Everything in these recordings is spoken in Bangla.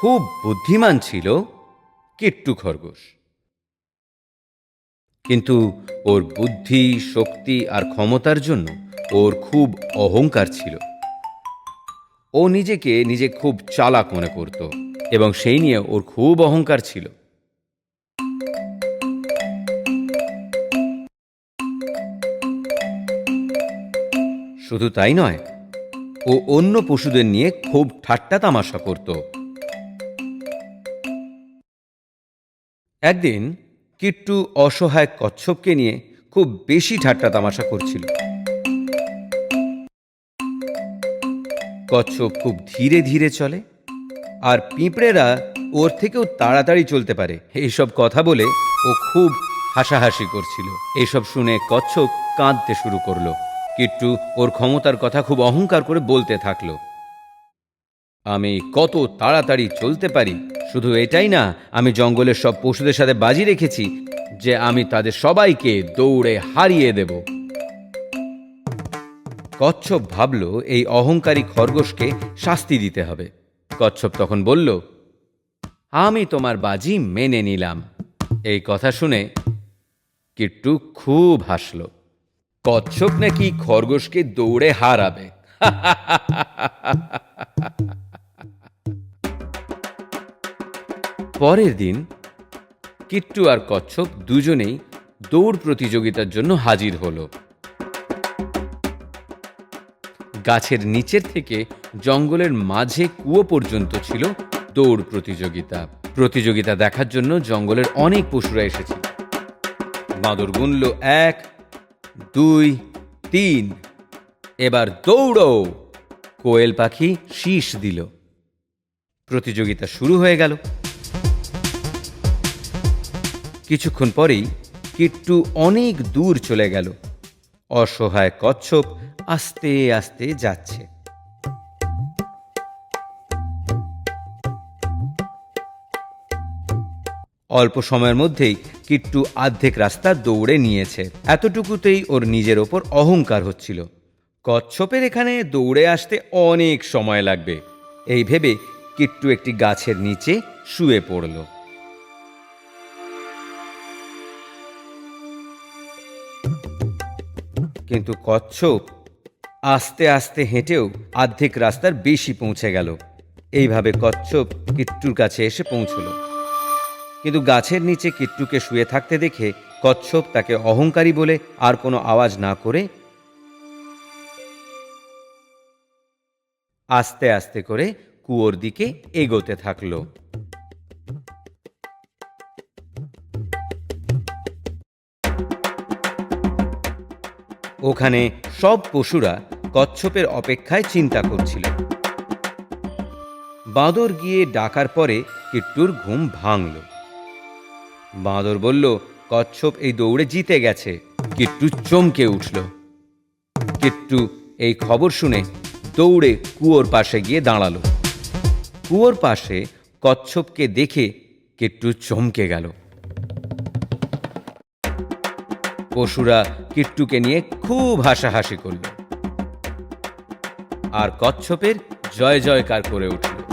খুব বুদ্ধিমান ছিল কিট্টু খরগোশ। কিন্তু ওর বুদ্ধি, শক্তি আর ক্ষমতার জন্য ওর খুব অহংকার ছিল। ও নিজেকে নিজে খুব চালাক মনে করত এবং সেই নিয়ে ওর খুব অহংকার ছিল। শুধু তাই নয়, ও অন্য পশুদের নিয়ে খুব ঠাট্টা তামাশা করত। একদিন কিট্টু অসহায় কচ্ছপকে নিয়ে খুব বেশি ঠাট্টা তামাশা করছিল। কচ্ছপ খুব ধীরে ধীরে চলে আর পিঁপড়েরা ওর থেকেও তাড়াতাড়ি চলতে পারে। এইসব কথা বলে ও খুব হাসাহাসি করছিল। এসব শুনে কচ্ছপ কাঁদতে শুরু করল। কিট্টু ওর ক্ষমতার কথা খুব অহংকার করে বলতে থাকল, আমি কত তাড়াতাড়ি চলতে পারি শুধু এটাই না, আমি জঙ্গলের সব পশুদের সাথে বাজি রেখেছি যে আমি তাদের সবাইকে দৌড়ে হারিয়ে দেব। কচ্ছপ ভাবল এই অহংকারী খরগোশকে শাস্তি দিতে হবে। কচ্ছপ তখন বলল, আমি তোমার বাজি মেনে নিলাম। এই কথা শুনে কিট্টু খুব হাসল। কচ্ছপ নাকি খরগোশকে দৌড়ে হারাবে? পরের দিন কিট্টু আর কচ্ছপ দুজনেই দৌড় প্রতিযোগিতার জন্য হাজির হলো। গাছের নিচের থেকে জঙ্গলের মাঝে কুয়ো পর্যন্ত ছিল দৌড় প্রতিযোগিতা। প্রতিযোগিতা দেখার জন্য জঙ্গলের অনেক পশুরা এসেছিল বাঁদর গুনল এক, দুই, তিন। এবার দৌড়ো! কোয়েল পাখি শীষ দিল। প্রতিযোগিতা শুরু হয়ে গেল। কিছুক্ষণ পরেই কিট্টু অনেক দূর চলে গেল। অসহায় কচ্ছপ আস্তে আস্তে যাচ্ছে। অল্প সময়ের মধ্যেই কিট্টু আর্ধেক রাস্তা দৌড়ে নিয়েছে। এতটুকুতেই ওর নিজের ওপর অহংকার হচ্ছিল। কচ্ছপের এখানে দৌড়ে আসতে অনেক সময় লাগবে। এই ভেবে কিট্টু একটি গাছের নিচে শুয়ে পড়ল। কিন্তু কচ্ছপ আস্তে আস্তে হেঁটেও আর্ধেক রাস্তার বেশি পৌঁছে গেল। এইভাবে কচ্ছপ কিট্টুর কাছে এসে পৌঁছলো। কিন্তু গাছের নিচে কিট্টুকে শুয়ে থাকতে দেখে কচ্ছপ তাকে অহংকারী বলে আর কোনো আওয়াজ না করে আস্তে আস্তে করে কুয়োর দিকে এগোতে থাকল। ওখানে সব পশুরা কচ্ছপের অপেক্ষায় চিন্তা করছিল। বাঁদর গিয়ে ডাকার পরে কিট্টুর ঘুম ভাঙল। বাঁদর বলল, কচ্ছপ এই দৌড়ে জিতে গেছে। কিট্টু চমকে উঠল। কিট্টু এই খবর শুনে দৌড়ে কুয়োর পাশে গিয়ে দাঁড়াল। কুয়োর পাশে কচ্ছপকে দেখে কিট্টু চমকে গেল। পশুরা কিট্টুকে নিয়ে খুব হাসাহাসি করল। আর কচ্ছপের জয় জয়কার করে উঠল।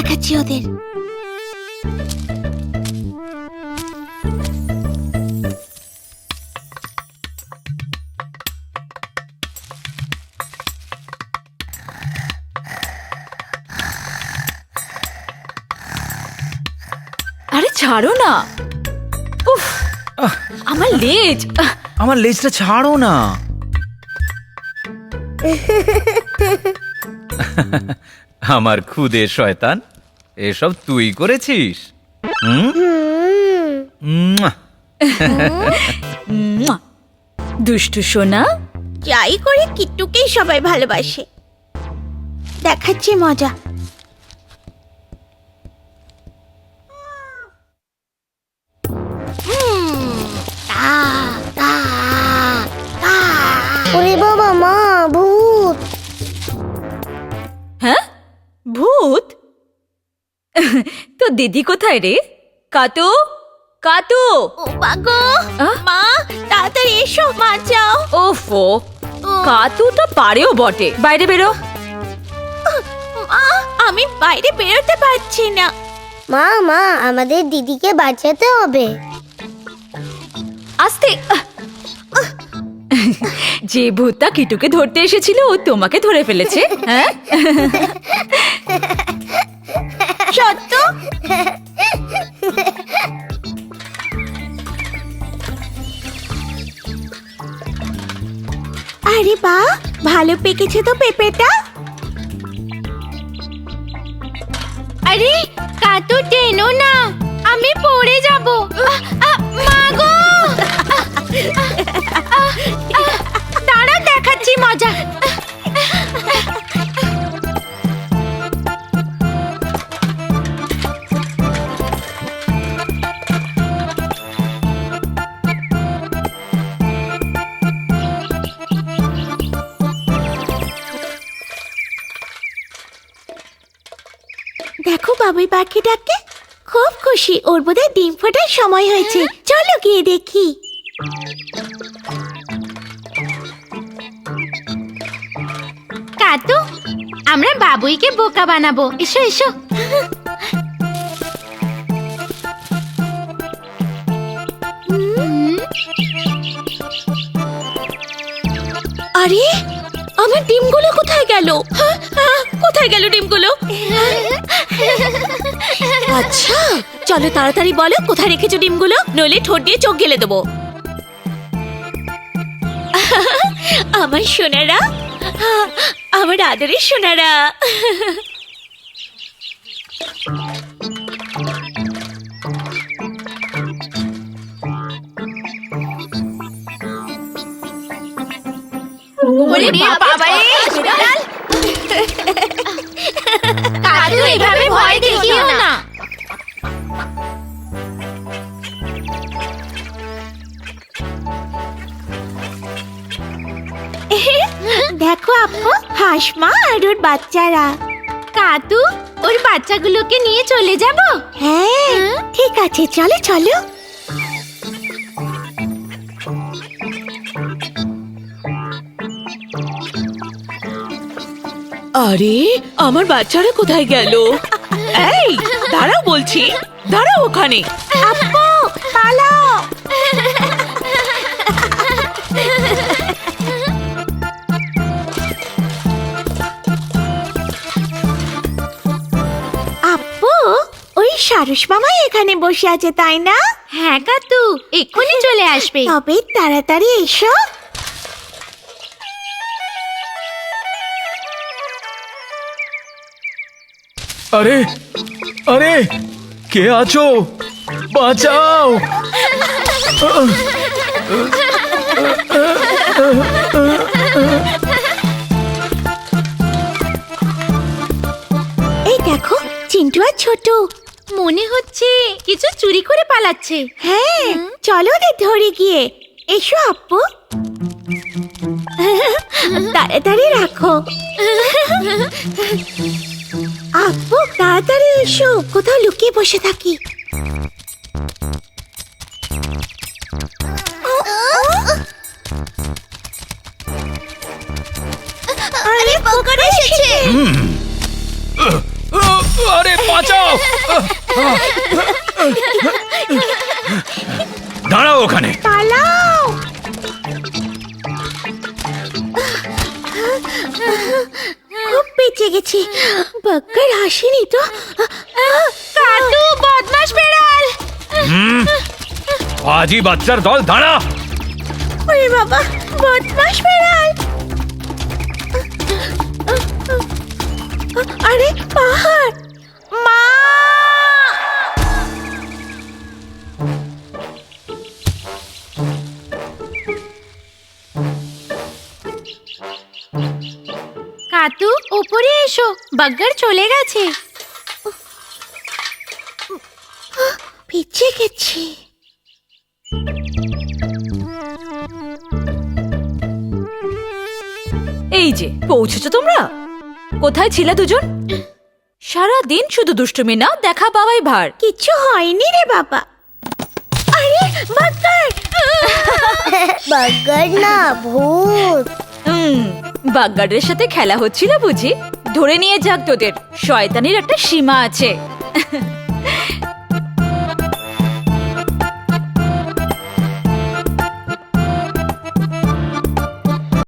দেখাচ্ছি ওদের। আরে ছাড়ো না। উফ আমার লেজ। আহ, আমার লেজটা ছাড়ো না। আমার খুদে শয়তান এসব তুই করেছিস হুম? মুয়া। মুয়া। দুষ্টু সোনা যাই করে কিট্টুকেই সবাই ভালোবাসে দেখাচ্ছি মজা দিদি কোথায় রে? কাতু? কাতু? ও মাগো আহ? মা তাড়াতাড়ি এসো বাঁচাও ওফো কাতু তো পারেও বটে। বাইরে বেরো। মা আমি বাইরে বেরোতে পারছি না। মা মা আমাদের দিদিকে বাঁচাতে হবে। আস্তে। আহ! যে ভূতটা কিটুকে ধরতে এসেছিল ও তোমাকে ধরে ফেলেছে হ্যাঁ? সত্য? আরে বা ভালো পেকেছে তো পেঁপেটা। আরে কাতু টেনো না আমি পড়ে যাব। বাবুই পাখিটাকে? খুব খুশি ওর বোধহয় ডিম ফোটার সময় হয়েছে। চলো গিয়ে দেখি। কাতু আমরা বাবুইকে বোকা বানাবো। এসো এসো। আরে আমার ডিমগুলো কোথায় গেল? হ্যাঁ, হ্যাঁ, কোথায় গেল ডিমগুলো? আচ্ছা চলো তাড়াতাড়ি বলো কোথায় রেখেছো ডিমগুলো? নইলে ঠোঁট দিয়ে চোখ গেলে দেবো। আমার সোনারা আমার আদরের সোনারা। কাজু এভাবে ভয় দেখিও না। দেখো আপু হাসমা আর ওর বাচ্চারা। কাতু ওর বাচ্চাগুলোকে নিয়ে চলে যাব? হ্যাঁ ঠিক আছে চলো চলো। আরে আমার বাচ্চারা কোথায় গেল? এই দাঁড়াও বলছি দাঁড়াও ওখানে। আপু পালাও। সারস মামাই এখানে বসে আছে তাই না? হ্যাঁ কাতু। এক্ষুনি চলে আসবে। তবে তাড়াতাড়ি এসো। আরে আরে কে আছো? বাঁচাও! এই দেখো চিন্টু আর ছোট। মনে হচ্ছে কিছু চুরি করে পালাচ্ছে। হ্যাঁ চলো ওদের ধরে গিয়ে। এসো আপু। তাড়াতাড়ি রাখো। আপু তাড়াতাড়ি এসো। কোথাও লুকিয়ে বসে থাকি। আরে পোকার এসেছে। আরে বাঁচাও। দাঁড়াও ওখানে। পালাও। খুব বেঁচে গেছি। বাক্কার হাসিনি তো। কাটু বদমাস বেড়াল। আজই বাচ্চার দল দাঁড়া। ওরে বাবা বদমাস বাগ্গার চলে গেছে। পিছিয়ে গেছি। এই যে পৌঁছেছো তোমরা? কোথায় ছিলে দুজন? সারা দিন শুধু দুষ্টুমি না দেখা পাওয়াই ভার। কিছু হয়নি রে বাবা। আরে বাক্কার বার্গার না ভূত। হুম বাগ্গারের সাথে খেলা হচ্ছিল বুঝি? ধরে নিয়ে যাক তোদের। শয়তানির একটা সীমা আছে।